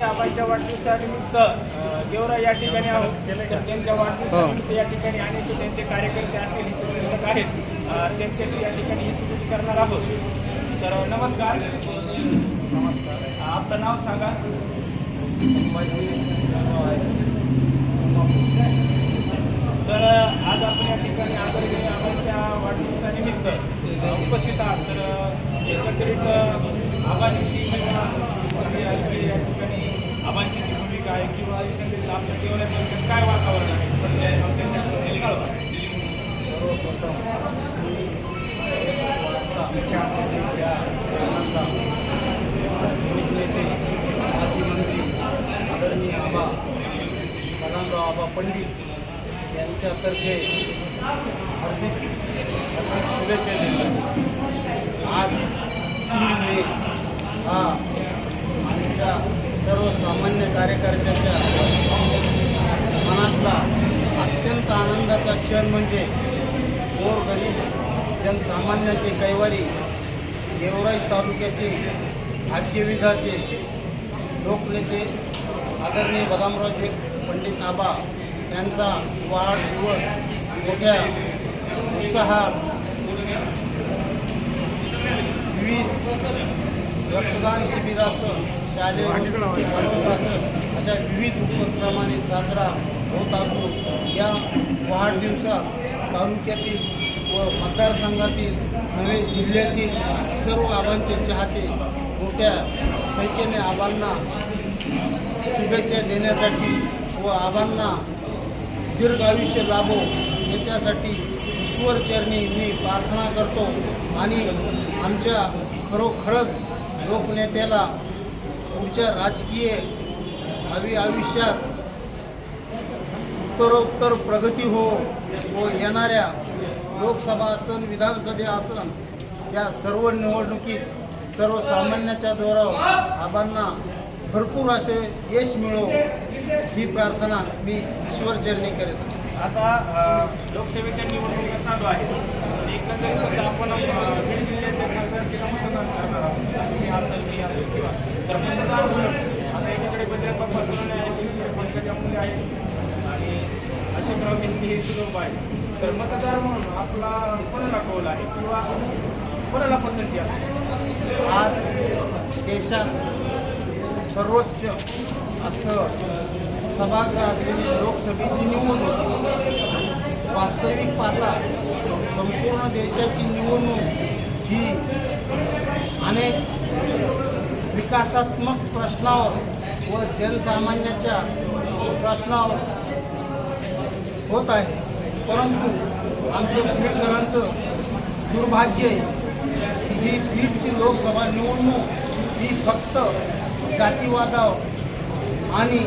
आबांच्या वाढदिवसानिमित्त देवरा गेवरा या ठिकाणी आहोत. तर त्यांच्या वाढदिवसानिमित्त या ठिकाणी अनेक त्यांचे कार्यकर्ते असतील हितचिंतक आहेत. त्यांच्याशी या ठिकाणी हितगुजी करणार आहोत. तर नमस्कार. नमस्कार आपलं नाव सांगा. तर आज आपण या ठिकाणी आदरणीय आबांच्या वाढदिवसानिमित्त उपस्थित आहात. तर अ, एकंदरीत अ, आहे? किंवा काय वातावरण आहे? सर्वप्रथम आमच्या मुलीच्या नेते माजी मंत्री आदरणीय आबा कलामराव आबा पंडित यांच्यातर्फे हार्दिक हार्दिक शुभेच्छा दिल्या आज तीन मे हा आमच्या सर्वसामान्य कार्यकर्त्याच्या मनातला अत्यंत आनंदाचा क्षण म्हणजे गोरगरीब जनसामान्याची कैवारी गेवराई तालुक्याचे भाग्यविधाते लोकनेते आदरणीय बदामराव पंडित आबा यांचा वाढदिवस मोठ्या उत्साहात विविध रक्तदान शिबिर असं शालेय वाटप अशा विविध उपक्रमाने साजरा होत असतो. या वाढदिवसात तालुक्यातील व मतदारसंघातील नवे जिल्ह्यातील सर्व आबांचे चाहते मोठ्या संख्येने आबांना शुभेच्छा देण्यासाठी व आबांना दीर्घ आयुष्य लाभो याच्यासाठी ईश्वरचरणी मी प्रार्थना करतो. आणि आमच्या खरोखरच लोकनेत्याला पुढच्या राजकीय भावी आयुष्यात उत्तरोत्तर प्रगती हो व येणाऱ्या लोकसभा असन विधानसभा असन या सर्व निवडणुकीत सर्वसामान्याच्या जोरावर आबांना भरपूर असे यश मिळो ही प्रार्थना मी ईश्वरचरणी करीत आहे. आता लोकसेवेच्या लोकसभेच्या निवडणुका चालू आहेत. एकंदरीत आपण अ, बीड जिल्ह्याच्या खासदारकीला मतदान करणार आहोत. मी असेल मी असेल किंवा तर मतदार म्हणून आता एकीकडे बजरंग बाप्पा सोनवणे आहेत एकीकडे पंकजा मुले आहेत. आणि अशोकराव हिंदी हे सुलभ आहे तर मतदार म्हणून आपला कोणाला कौल आहे? किंवा कोणाला पसंती आहे? आज देशात सर्वोच्च असं सभागृह असलेली लोकसभेची निवडणूक. वास्तविक पाहता संपूर्ण देशाची निवडणूक ही अनेक विकासात्मक प्रश्नावर व जनसामान्याच्या प्रश्नावर होत आहे. परंतु आमच्या बीडकरांचं दुर्भाग्य ही बीडची लोकसभा निवडणूक ही फक्त जातीवादावर आणि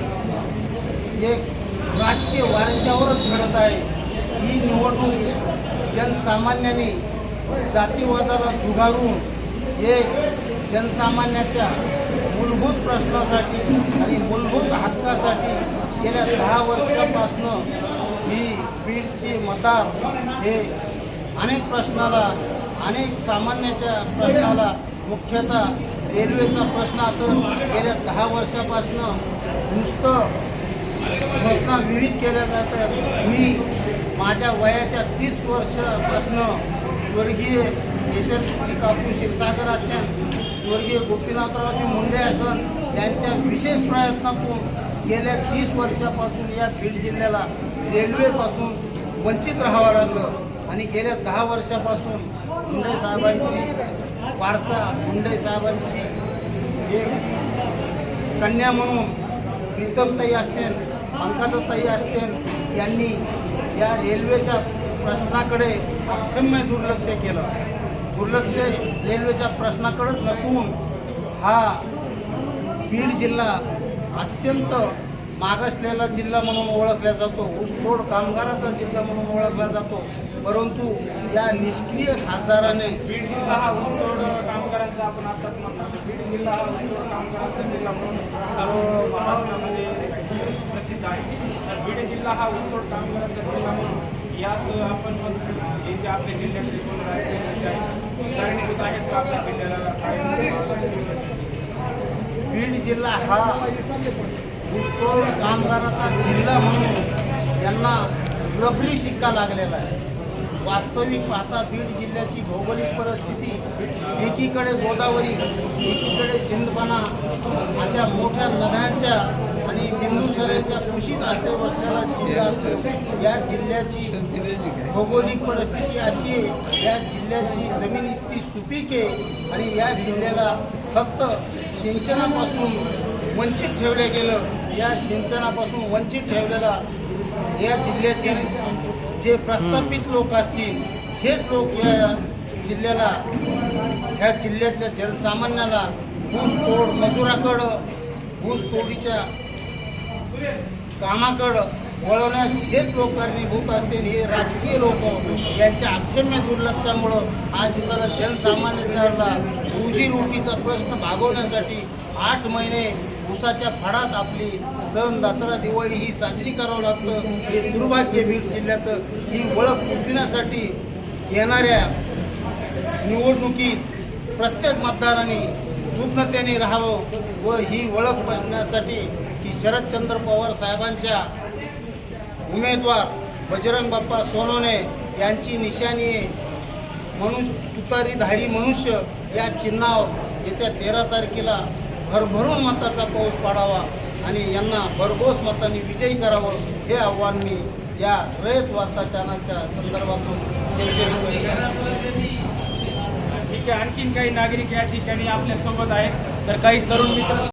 एक राजकीय वारशावरच घडत आहे. ही निवडणूक जनसामान्याने जातीवादाला झुगारून एक जनसामान्याच्या मूलभूत प्रश्नासाठी आणि मूलभूत हक्कासाठी गेल्या दहा वर्षापासनं ही बीडची मतदार हे अनेक प्रश्नाला अनेक सामान्याच्या प्रश्नाला मुख्यतः रेल्वेचा प्रश्न असं गेल्या दहा वर्षापासनं नुसतं घोषणा विविध केल्या जातात. मी माझ्या वयाच्या तीस वर्षापासनं स्वर्गीय यशस्वी काकू क्षीरसागर असतात स्वर्गीय गोपीनाथरावजी मुंडे असन त्यांच्या विशेष प्रयत्नातून गेल्या तीस वर्षापासून या बीड जिल्ह्याला रेल्वेपासून वंचित राहावं लागलं. आणि गेल्या दहा वर्षापासून मुंडे साहेबांची वारसा मुंडे साहेबांची एक कन्या म्हणून प्रीतमताई असतील पंकजाताई असतील यांनी या रेल्वेच्या प्रश्नाकडे अक्षम्य दुर्लक्ष केलं. दुर्लक्ष रेल्वेच्या प्रश्नाकडंच नसून हा बीड जिल्हा अत्यंत मागासलेला जिल्हा म्हणून ओळखला जातो. ऊसतोड कामगाराचा जिल्हा म्हणून ओळखला जातो. परंतु या निष्क्रिय खासदाराने बीड जिल्हा हा ऊसतोड कामगारांचा आपण आताच म्हणतो. बीड जिल्हा हा ऊसतोड कामगारांचा जिल्हा म्हणून सर्व महाराष्ट्रामध्ये प्रसिद्ध आहे. तर बीड जिल्हा हा उद्योग कामगारांचा जिल्हा म्हणून याच आपण हे जे आपल्या जिल्ह्यातले कोण राजकीय आहेत कारणीभूत आहेत का आपल्या जिल्ह्याला? बीड जिल्हा हा ऊसतोड कामगाराचा जिल्हा म्हणून त्यांना रबरी शिक्का लागलेला आहे. वास्तविक पाहता बीड जिल्ह्याची भौगोलिक परिस्थिती एकीकडे गोदावरी एकीकडे सिंधपणा अशा मोठ्या नद्यांच्या आणि बिंदुसरेच्या कुशीत असले बसलेला जिल्हा असतो. या जिल्ह्याची भौगोलिक परिस्थिती अशी आहे या जिल्ह्याची जमीन इतकी सुपीक आहे आणि या जिल्ह्याला फक्त सिंचनापासून वंचित ठेवले गेलं. या सिंचनापासून वंचित ठेवलेला या जिल्ह्यातील जे प्रस्थापित लोक असतील हेच लोक या जिल्ह्याला ह्या जिल्ह्यातल्या जनसामान्याला ऊस तोड मजुराकडं ऊस तोडीच्या कामाकडं वळवण्यास हेच लोक कारणीभूत असतील हे राजकीय लोक. यांच्या अक्षम्य दुर्लक्षामुळं आज इतर जनसामान्याला रोजीरोटीचा प्रश्न भागवण्यासाठी आठ महिने उसाच्या फडात आपली सण दसरा दिवाळी ही साजरी करावं लागतं. हे दुर्भाग्य बीड जिल्ह्याचं ही ओळख पुसण्यासाठी येणाऱ्या निवडणुकीत प्रत्येक मतदारांनी सुज्ञतेने राहावं व ही ओळख बसण्यासाठी शरदचंद्र पवार साहेबांच्या उमेदवार बजरंग बाप्पा सोनवणे यांची निशाणी मनुष्य तुतारीधारी मनुष्य या चिन्हावर येत्या तेरा तारखेला भरभरून मताचा पाऊस पाडावा आणि यांना भरघोस मतांनी विजयी करावं हे आव्हान मी या रयत वार्ता चॅनलच्या संदर्भातून ठीक आहे आणखीन काही नागरिक या ठिकाणी आपल्यासोबत आहेत. तर काही तरुण मित्र